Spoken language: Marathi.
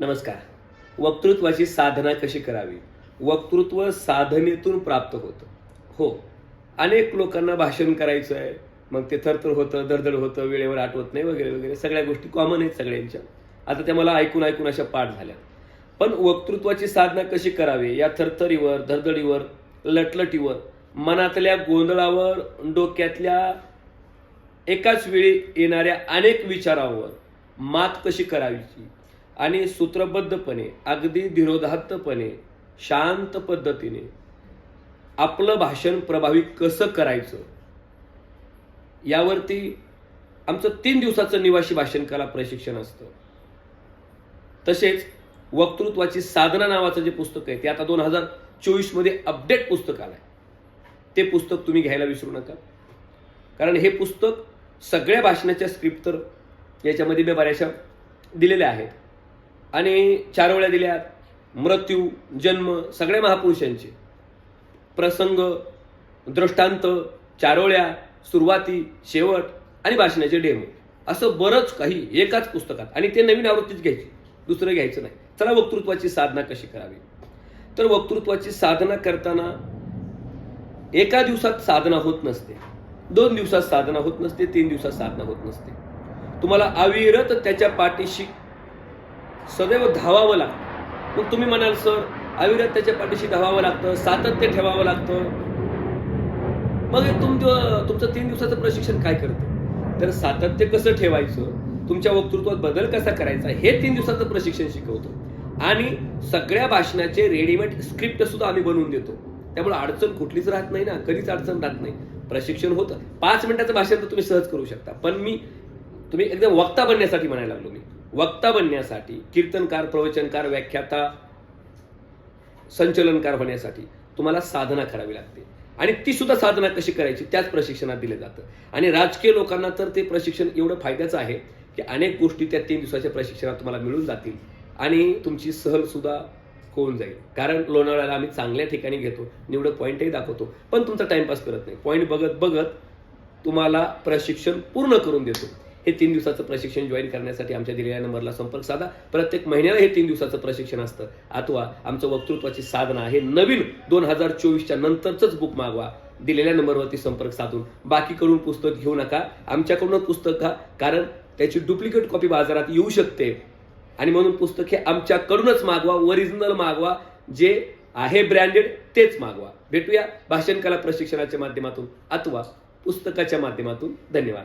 नमस्कार. वक्तृत्वाची साधना कशी करावी? वक्तृत्व साधनेतून प्राप्त होतं. हो अनेक लोकांना भाषण करायचं आहे मग ते थरथर होतं दरदड होतं वेळेवर आठवत नाही वगैरे वगैरे. सगळ्या गोष्टी कॉमन आहेत सगळ्यांच्या. आता त्या मला ऐकून ऐकून अशा पाठ झाल्या. पण वक्तृत्वाची साधना कशी करावी? या थरथरीवर धडधडीवर लटलटीवर मनातल्या गोंधळावर डोक्यातल्या एकाच वेळी येणाऱ्या अनेक विचारांवर मात कशी करावीची आणि सूत्रबद्धपणे अगदी धीरोधात्तपणे शांत पद्धतीने आपलं भाषण प्रभावी कसं करायचं? यावरती आमचं तीन दिवसाचं निवासी भाषण कला प्रशिक्षण असतं. तसेच वक्तृत्वाची साधना नावाचं जे पुस्तक आहे ते आता दोन हजार चोवीसमध्ये अपडेट पुस्तक आलं आहे ते पुस्तक तुम्ही घ्यायला विसरू नका. कारण हे पुस्तक सगळ्या भाषणाच्या स्क्रिप्ट तर याच्यामध्ये मी बऱ्याचशा दिलेल्या आहेत. आणि चार वेळा दिल्यात. मृत्यू जन्म सगळ्या महापुरुषांचे. प्रसंग दृष्टांत चारोळ्या सुरुवाती शेवट आणि भाषणाचे डेमो. असं बरंच काही एकाच पुस्तकात. आणि ते नवीन आवृत्तीच घ्यायची. दुसरं घ्यायचं नाही. चला वक्तृत्वाची साधना कशी करावी? तर वक्तृत्वाची साधना करताना एका दिवसात साधना होत नसते. दोन दिवसात साधना होत नसते तीन दिवसात साधना होत नसते. तुम्हाला अविरत त्याच्या पाठीशी सदैव धावावं लागतं. मग तुम्ही म्हणाल सर अविरत त्याच्या पाठीशी धावावं लागतं सातत्य ठेवावं लागतं. मग तुमचं तुमचं तीन दिवसाचं प्रशिक्षण काय करतं? तर सातत्य कसं ठेवायचं? तुमच्या वक्तृत्वात बदल कसा करायचा? हे तीन दिवसाचं प्रशिक्षण शिकवतो. आणि सगळ्या भाषणाचे रेडीमेड स्क्रिप्ट सुद्धा आम्ही बनवून देतो. त्यामुळे अडचण कुठलीच राहत नाही ना कधीच अडचण राहत नाही. प्रशिक्षण होतं. पाच मिनिटाचं भाषण तर तुम्ही सहज करू शकता. पण मी तुम्ही एकदम वक्ता बनण्यासाठी म्हणायला लागलो मी. वक्ता बनण्यासाठी कीर्तनकार प्रवचनकार व्याख्याता संचलनकार होण्यासाठी तुम्हाला साधना करावी लागते. आणि ती सुद्धा साधना कशी करायची? त्याच प्रशिक्षणात दिलं जातं. आणि राजकीय लोकांना तर ते प्रशिक्षण एवढं फायद्याचं आहे की अनेक गोष्टी त्या तीन दिवसाच्या प्रशिक्षणात तुम्हाला मिळून जातील आणि तुमची सहल सुद्धा होऊन जाईल. कारण लोणावळ्याला आम्ही चांगल्या ठिकाणी घेतो निवडक पॉईंटही दाखवतो पण तुमचा टाइमपास करत नाही. पॉईंट बघत बघत तुम्हाला प्रशिक्षण पूर्ण करून देतो. हे तीन दिवसाचं प्रशिक्षण जॉईन करण्यासाठी आमच्या दिलेल्या नंबरला संपर्क साधा. प्रत्येक महिन्याला हे तीन दिवसाचं प्रशिक्षण असतं. अथवा आमचं वक्तृत्वाची साधना हे नवीन दोन हजार चोवीसच्या नंतरच बुक मागवा. दिलेल्या नंबरवरती संपर्क साधून. बाकीकडून पुस्तक घेऊ नका. आमच्याकडूनच पुस्तक घ्या. कारण त्याची डुप्लिकेट कॉपी बाजारात येऊ शकते. आणि म्हणून पुस्तक हे आमच्याकडूनच मागवा. ओरिजिनल मागवा. जे आहे ब्रँडेड तेच मागवा. भेटूया भाषण कला प्रशिक्षणाच्या माध्यमातून अथवा पुस्तकाच्या माध्यमातून. धन्यवाद.